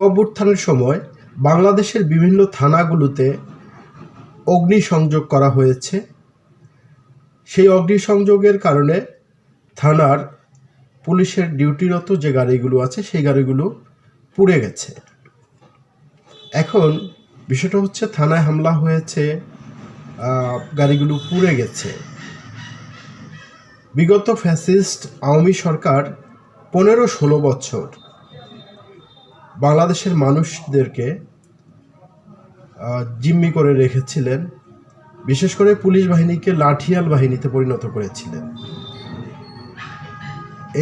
অভ্যুত্থানের সময় বাংলাদেশের বিভিন্ন থানাগুলোতে অগ্নিসংযোগ করা হয়েছে। সেই অগ্নিসংযোগের কারণে থানার পুলিশের ডিউটিরত যে গাড়িগুলো আছে, সেই গাড়িগুলো পুড়ে গেছে। এখন বিষয়টা হচ্ছে থানায় হামলা হয়েছে গাড়িগুলো পুড়ে গেছে। বিগত ফ্যাসিস্ট আওয়ামী সরকার পনেরো ষোলো বছর বাংলাদেশের মানুষদেরকে জিম্মি করে রেখেছিলেন। বিশেষ করে পুলিশ বাহিনীকে লাঠিয়াল বাহিনীতে পরিণত করেছিলেন।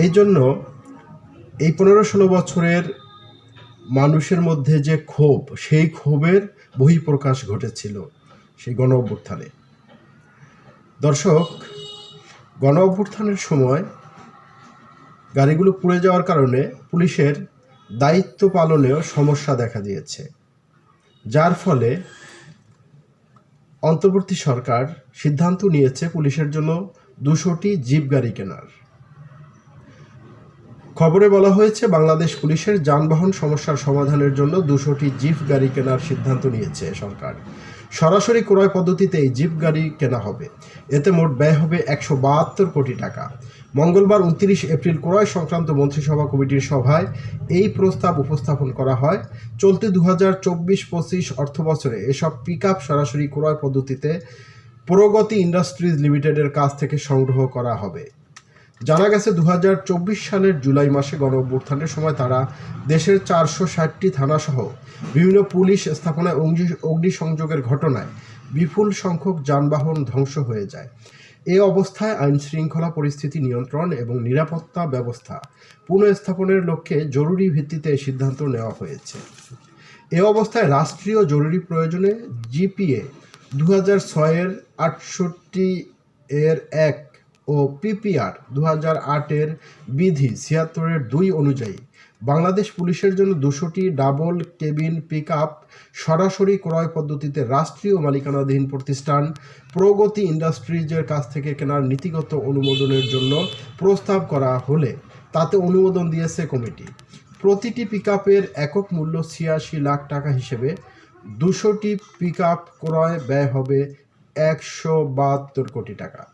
এই জন্য এই পনেরো ষোলো বছরের মানুষের মধ্যে যে ক্ষোভ, সেই ক্ষোভের বহিঃপ্রকাশ ঘটেছিল সেই গণ অভ্যুত্থানে দর্শক গণ অভ্যুত্থানের সময় গাড়িগুলো পুড়ে যাওয়ার কারণে পুলিশের দায়িত্ব পালনেও সমস্যা দেখা দিয়েছে, যার ফলে অন্তর্বর্তী সরকার সিদ্ধান্ত নিয়েছে পুলিশের জন্য দুশোটি জিপ গাড়ি কেনার। খবরে বলা হয়েছে, বাংলাদেশ পুলিশের যানবাহন সমস্যার সমাধানের জন্য দুশোটি জিপ গাড়ি কেনার সিদ্ধান্ত নিয়েছে সরকার। সরাসরি ক্রয় পদ্ধতিতে এই জিপ গাড়ি কেনা হবে। এতে মোট ব্যয় হবে একশো বাহাত্তর কোটি টাকা। মঙ্গলবার উনত্রিশ এপ্রিল ক্রয় সংক্রান্ত মন্ত্রিসভা কমিটির সভায় এই প্রস্তাব উপস্থাপন করা হয়। চলতি দু হাজার চব্বিশ পঁচিশ অর্থ বছরে এসব পিক আপ সরাসরি ক্রয় পদ্ধতিতে প্রগতি ইন্ডাস্ট্রিজ লিমিটেডের কাছ থেকে সংগ্রহ করা হবে। জানা গেছে দু হাজার চব্বিশ সালের জুলাই মাসে গণ অভ্যুত্থানের সময় তারা দেশের চারশো ষাটটি থানাসহ বিভিন্ন পুলিশ স্থাপনায় অগ্নি- অগ্নিসংযোগের ঘটনায় বিপুল সংখ্যক যানবাহন ধ্বংস হয়ে যায়। এ অবস্থায় আইন শৃঙ্খলা পরিস্থিতি নিয়ন্ত্রণ এবং নিরাপত্তা ব্যবস্থা পুনঃস্থাপনের লক্ষ্যে জরুরি ভিত্তিতে সিদ্ধান্ত নেওয়া হয়েছে। এ অবস্থায় রাষ্ট্রীয় জরুরি প্রয়োজনে জিপিএ দু হাজার ছয়ের আটষট্টি এর এক ও পিপিআর দু হাজার আটের বিধি ছিয়াত্তরের দুই অনুযায়ী বাংলাদেশ পুলিশের জন্য দুশোটি ডাবল কেবিন পিক সরাসরি ক্রয় পদ্ধতিতে রাষ্ট্রীয় মালিকানাধীন প্রতিষ্ঠান প্রগতি ইন্ডাস্ট্রিজের কাছ থেকে কেনার নীতিগত অনুমোদনের জন্য প্রস্তাব করা হলে তাতে অনুমোদন দিয়েছে কমিটি। প্রতিটি পিক একক মূল্য ছিয়াশি লাখ টাকা হিসেবে দুশোটি পিক ক্রয় ব্যয় হবে একশো বাহাত্তর কোটি টাকা।